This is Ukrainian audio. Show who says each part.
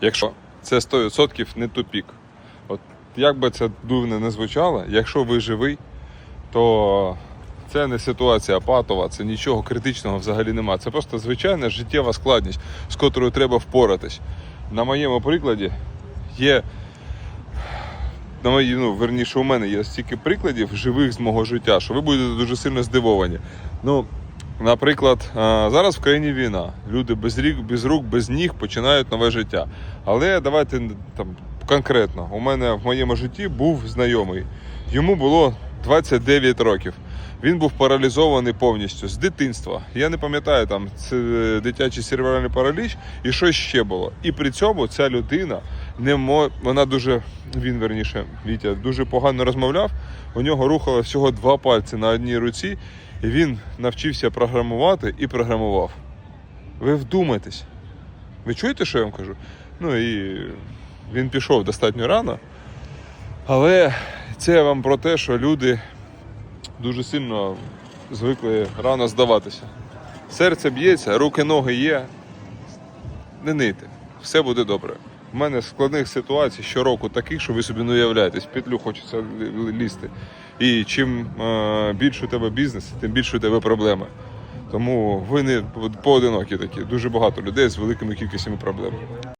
Speaker 1: Якщо це 100% не тупік. От як би це дивно не звучало, якщо ви живий, то це не ситуація патова, це нічого критичного взагалі немає. Це просто звичайна життєва складність, з котрою треба впоратись. На моєму прикладі є. На мої, ну, верніше, у мене є стільки прикладів живих з мого життя, що ви будете дуже сильно здивовані. Ну, наприклад, е, зараз в країні війна. Люди без рік, без рук, без ніг починають нове життя. Але давайте там конкретно. У мене в моєму житті був знайомий. Йому було 29 років. Він був паралізований повністю з дитинства. Я не пам'ятаю там це дитячий серверальний параліч і що ще було. І при цьому ця людина не мо... вона дуже він верніше Вітя дуже погано розмовляв. У нього рухало всього два пальці на одній руці, і він навчився програмувати і програмував. Ви вдумайтесь. Ви чуєте, що я вам кажу? Ну і він пішов достатньо рано. Але це вам про те, що люди дуже сильно звикли рано здаватися. Серце б'ється, руки, ноги є. Не нийте, все буде добре. У мене складних ситуацій щороку таких, що ви собі не уявляєте, з петлю хочеться лізти. І чим е, більше у тебе бізнес, тим більше у тебе проблеми. Тому ви не поодинокі такі. Дуже багато людей з великими кількістями проблем.